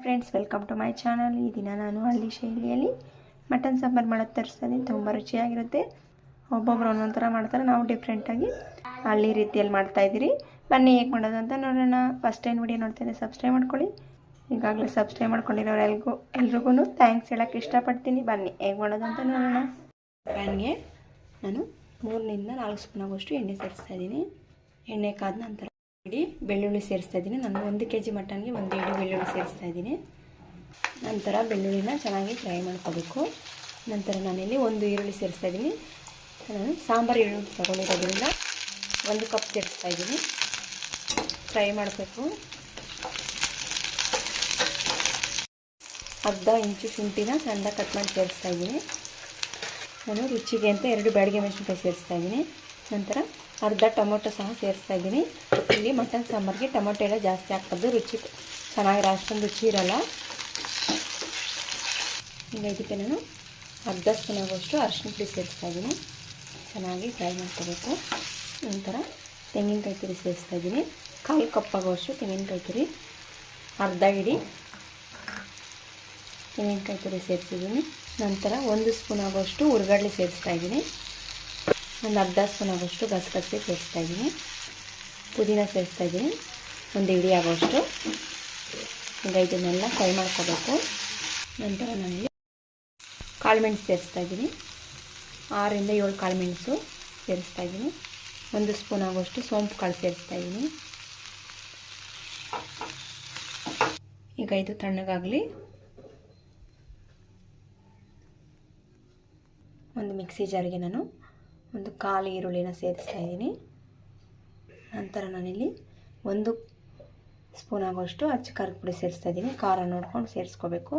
Friends welcome to my channel ಈ ದಿನ ನಾನು ಹಳ್ಳಿ ಶೈಲಿಯಲ್ಲಿ ಮಟನ್ ಸಾಂಬಾರು ಮಾಡೋದು ತರಿಸ್ತೀನಿ ತುಂಬ ರುಚಿಯಾಗಿರುತ್ತೆ. ಒಬ್ಬೊಬ್ರು ಒಂದೊಂದು ಥರ ಮಾಡ್ತಾರೆ. ನಾವು ಡಿಫ್ರೆಂಟಾಗಿ ಹಳ್ಳಿ ರೀತಿಯಲ್ಲಿ ಮಾಡ್ತಾಯಿದ್ದೀರಿ ಬನ್ನಿ ಹೇಗೆ ಮಾಡೋದು ಅಂತ ನೋಡೋಣ. ಫಸ್ಟ್ ಟೈಮ್ ವಿಡಿಯೋ ನೋಡ್ತೀನಿ ಸಬ್ಸ್ಕ್ರೈಬ್ ಮಾಡ್ಕೊಳ್ಳಿ. ಈಗಾಗಲೇ ಸಬ್ಸ್ಕ್ರೈಬ್ ಮಾಡ್ಕೊಂಡಿರೋರು ಎಲ್ಗೂ ಎಲ್ರಿಗೂ ಥ್ಯಾಂಕ್ಸ್ ಹೇಳೋಕ್ಕೆ ಇಷ್ಟಪಡ್ತೀನಿ. ಬನ್ನಿ ಹೇಗೆ ಮಾಡೋದು ಅಂತ ನೋಡೋಣ. ಪ್ಯಾನ್ಗೆ ನಾನು ಮೂರರಿಂದ ನಾಲ್ಕು ಸ್ಪೂನ್ ಎಣ್ಣೆ ಸೇರಿಸ್ತಾ ಇದ್ದೀನಿ ಎಣ್ಣೆ ಕಾದ ನಂತರ ಇಡೀ ಬೆಳ್ಳುಳ್ಳಿ ಸೇರಿಸ್ತಾ ಇದ್ದೀನಿ. ನಾನು ಒಂದು ಕೆ ಜಿ ಮಟನ್ಗೆ ಒಂದು ಇಡೀ ಬೆಳ್ಳುಳ್ಳಿ ಸೇರಿಸ್ತಾ ಇದ್ದೀನಿ. ನಂತರ ಬೆಳ್ಳುಳ್ಳಿನ ಚೆನ್ನಾಗಿ ಫ್ರೈ ಮಾಡ್ಕೋಬೇಕು. ನಂತರ ನಾನಿಲ್ಲಿ ಒಂದು ಈರುಳ್ಳಿ ಸೇರಿಸ್ತಾ ಇದ್ದೀನಿ. ನಾನು ಸಾಂಬಾರು ಈರುಳ್ಳಿ ತೊಗೊಂಡಿರೋದ್ರಿಂದ ಒಂದು ಕಪ್ ಸೇರಿಸ್ತಾ ಇದ್ದೀನಿ. ಫ್ರೈ ಮಾಡಬೇಕು. ಅರ್ಧ ಇಂಚು ಶುಂಠಿನ ಸಣ್ಣ ಕಟ್ ಮಾಡಿ ಸೇರಿಸ್ತಾ ಇದ್ದೀನಿ. ನಾನು ರುಚಿಗೆ ಅಂತ ಎರಡು ಬ್ಯಾಡಿಗೆ ಮೆಣಸಿನ್ಕಾಯಿ ಸೇರಿಸ್ತಾ ಇದ್ದೀನಿ. ನಂತರ ಅರ್ಧ ಟೊಮೊಟೊ ಸಹ ಸೇರಿಸ್ತಾ ಇದ್ದೀನಿ. ಇಲ್ಲಿ ಮಟನ್ ಸಾಂಬಾರಿಗೆ ಟೊಮೊಟೊ ಎಲ್ಲ ಜಾಸ್ತಿ ಹಾಕೋದು ರುಚಿ ಚೆನ್ನಾಗಿರೋ ಅಷ್ಟೊಂದು ರುಚಿ ಇರೋಲ್ಲ. ಈಗ ಇದಕ್ಕೆ ನಾನು ಅರ್ಧ ಸ್ಪೂನ್ ಆಗುವಷ್ಟು ಅರಿಶಿನ ಪುಡಿ ಸೇರಿಸ್ತಾ ಇದ್ದೀನಿ. ಚೆನ್ನಾಗಿ ಫ್ರೈ ಮಾಡ್ಕೋಬೇಕು. ನಂತರ ತೆಂಗಿನಕಾಯಿ ತುರಿ ಸೇರಿಸ್ತಾ ಇದ್ದೀನಿ. ಕಾಲು ಕಪ್ಪಾಗುವಷ್ಟು ತೆಂಗಿನಕಾಯಿ ತುರಿ ಅರ್ಧ ಇಡಿ ತೆಂಗಿನಕಾಯಿ ತುರಿ ಸೇರಿಸಿದ್ದೀನಿ. ನಂತರ ಒಂದು ಸ್ಪೂನ್ ಆಗುವಷ್ಟು ಉರ್ಗಡ್ಲೆ ಸೇರಿಸ್ತಾ ಇದ್ದೀನಿ. ಒಂದು ಅರ್ಧ ಸ್ಪೂನ್ ಆಗೋಷ್ಟು ಗಸಗಸೆ ಸೇರಿಸ್ತಾ ಇದ್ದೀನಿ. ಪುದೀನ ಸೇರಿಸ್ತಾ ಇದ್ದೀನಿ. ಒಂದು ಇಡಿ ಆಗೋಷ್ಟು. ಈಗ ಇದನ್ನೆಲ್ಲ ಫ್ರೈ ಮಾಡ್ಕೋಬೇಕು. ನಂತರ ನನಗೆ ಕಾಳುಮೆಣಸು ಸೇರಿಸ್ತಾ ಇದ್ದೀನಿ. ಆರರಿಂದ ಏಳು ಕಾಳುಮೆಣಸು ಸೇರಿಸ್ತಾ ಇದ್ದೀನಿ. ಒಂದು ಸ್ಪೂನ್ ಆಗೋಷ್ಟು ಸೋಂಪು ಕಾಳು ಸೇರಿಸ್ತಾ ಇದ್ದೀನಿ. ಈಗ ಇದು ತಣ್ಣಗಾಗಲಿ. ಒಂದು ಮಿಕ್ಸಿ ಜಾರಿಗೆ ನಾನು ಒಂದು ಖಾಲಿ ಈರುಳ್ಳಿನ ಸೇರಿಸ್ತಾ ಇದ್ದೀನಿ. ನಂತರ ನಾನಿಲ್ಲಿ ಒಂದು ಸ್ಪೂನ್ ಆಗೋಷ್ಟು ಅಚ್ಚ ಖಾರದ ಪುಡಿ ಸೇರಿಸ್ತಾ ಇದ್ದೀನಿ. ಖಾರ ನೋಡ್ಕೊಂಡು ಸೇರಿಸ್ಕೋಬೇಕು.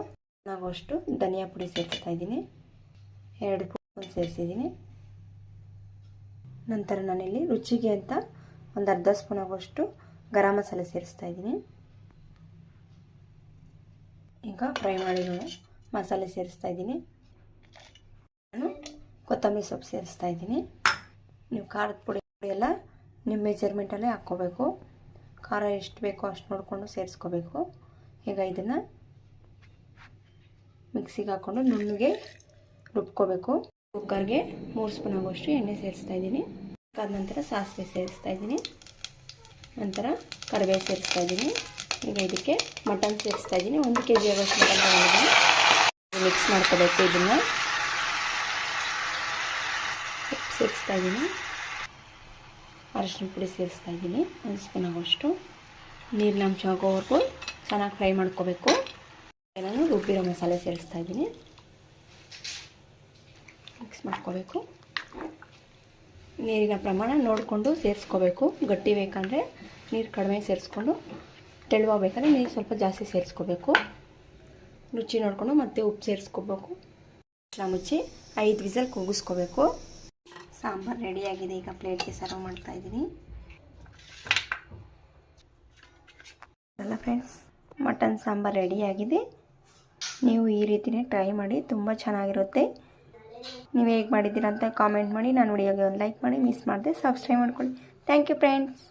ಆಗೋಷ್ಟು ಧನಿಯಾ ಪುಡಿ ಸೇರಿಸ್ತಾ ಇದ್ದೀನಿ. ಎರಡು ಸ್ಪೂನ್ ಸೇರಿಸಿದ್ದೀನಿ. ನಂತರ ನಾನಿಲ್ಲಿ ರುಚಿಗೆ ಅಂತ ಒಂದು ಅರ್ಧ ಸ್ಪೂನ್ ಆಗೋಷ್ಟು ಗರಂ ಮಸಾಲೆ ಸೇರಿಸ್ತಾ ಇದ್ದೀನಿ. ಈಗ ಫ್ರೈ ಮಾಡಿರೋ ಮಸಾಲೆ ಸೇರಿಸ್ತಾ ಇದ್ದೀನಿ. ಕೊತ್ತಂಬರಿ ಸೊಪ್ಪು ಸೇರಿಸ್ತಾ ಇದ್ದೀನಿ. ನೀವು ಖಾರದ ಪುಡಿ ಎಲ್ಲ ನಿಮ್ಮ ಮೆಜರ್ಮೆಂಟಲ್ಲೇ ಹಾಕ್ಕೋಬೇಕು. ಖಾರ ಎಷ್ಟು ಬೇಕೋ ಅಷ್ಟು ನೋಡಿಕೊಂಡು ಸೇರಿಸ್ಕೋಬೇಕು. ಈಗ ಇದನ್ನು ಮಿಕ್ಸಿಗೆ ಹಾಕ್ಕೊಂಡು ನುಣ್ಣಗೆ ರುಬ್ಕೋಬೇಕು. ಕುಕ್ಕರ್ಗೆ ಮೂರು ಸ್ಪೂನ್ ಆಗೋಷ್ಟು ಎಣ್ಣೆ ಸೇರಿಸ್ತಾ ಇದ್ದೀನಿ. ಅದಾದ ನಂತರ ಸಾಸಿವೆ ಸೇರಿಸ್ತಾ ಇದ್ದೀನಿ. ನಂತರ ಕರಿಬೇವು ಸೇರಿಸ್ತಾ ಇದ್ದೀನಿ. ಈಗ ಇದಕ್ಕೆ ಮಟನ್ ಸೇರಿಸ್ತಾ ಇದ್ದೀನಿ. ಒಂದು ಕೆ ಜಿ ಆಗೋಷ್ಟು ಮಟನ್ ಮಿಕ್ಸ್ ಮಾಡ್ಕೋಬೇಕು ಇದನ್ನು. ಸೇರಿಸ್ತಾ ಇದ್ದೀನಿ ಅರಶಿನ ಪುಡಿ ಸೇರಿಸ್ತಾ ಇದ್ದೀನಿ ಒಂದು ಸ್ಪೂನ್ ಆಗೋಷ್ಟು ನೀರಿನ ಅಂಶ ಆಗೋವರೆಗೂ ಚೆನ್ನಾಗಿ ಫ್ರೈ ಮಾಡ್ಕೋಬೇಕು. ನಾನು ರುಬ್ಬಿರೋ ಮಸಾಲೆ ಸೇರಿಸ್ತಾ ಇದ್ದೀನಿ ಮಿಕ್ಸ್ ಮಾಡ್ಕೋಬೇಕು. ನೀರಿನ ಪ್ರಮಾಣ ನೋಡಿಕೊಂಡು ಸೇರಿಸ್ಕೋಬೇಕು. ಗಟ್ಟಿ ಬೇಕಂದರೆ ನೀರು ಕಡಿಮೆ ಸೇರಿಸ್ಕೊಂಡು ತೆಳುವಾಗಬೇಕಂದ್ರೆ ನೀರು ಸ್ವಲ್ಪ ಜಾಸ್ತಿ ಸೇರಿಸ್ಕೋಬೇಕು. ರುಚಿ ನೋಡಿಕೊಂಡು ಮತ್ತೆ ಉಪ್ಪು ಸೇರಿಸ್ಕೋಬೇಕು. ಮುಚ್ಚಿ ಐದು ವಿಸಲ್ ಕೂಗಿಸ್ಕೋಬೇಕು ಸಾಂಬಾರು ರೆಡಿಯಾಗಿದೆ ಈಗ ಪ್ಲೇಟ್ಗೆ ಸರ್ವ್ ಮಾಡ್ತಾ ಇದ್ದೀನಿ. ಅಲ್ಲ ಫ್ರೆಂಡ್ಸ್ ಮಟನ್ ಸಾಂಬಾರು ರೆಡಿಯಾಗಿದೆ ನೀವು ಈ ರೀತಿಯೇ ಟ್ರೈ ಮಾಡಿ, ತುಂಬ ಚೆನ್ನಾಗಿರುತ್ತೆ. ನೀವು ಹೇಗೆ ಮಾಡಿದ್ದೀರಾ ಅಂತ ಕಾಮೆಂಟ್ ಮಾಡಿ, ನಾನು ವಿಡಿಯೋಗೆ ಒಂದು ಲೈಕ್ ಮಾಡಿ ಮಿಸ್ ಮಾಡಿದೆ ಸಬ್ಸ್ಕ್ರೈಬ್ ಮಾಡ್ಕೊಳ್ಳಿ. Thank you friends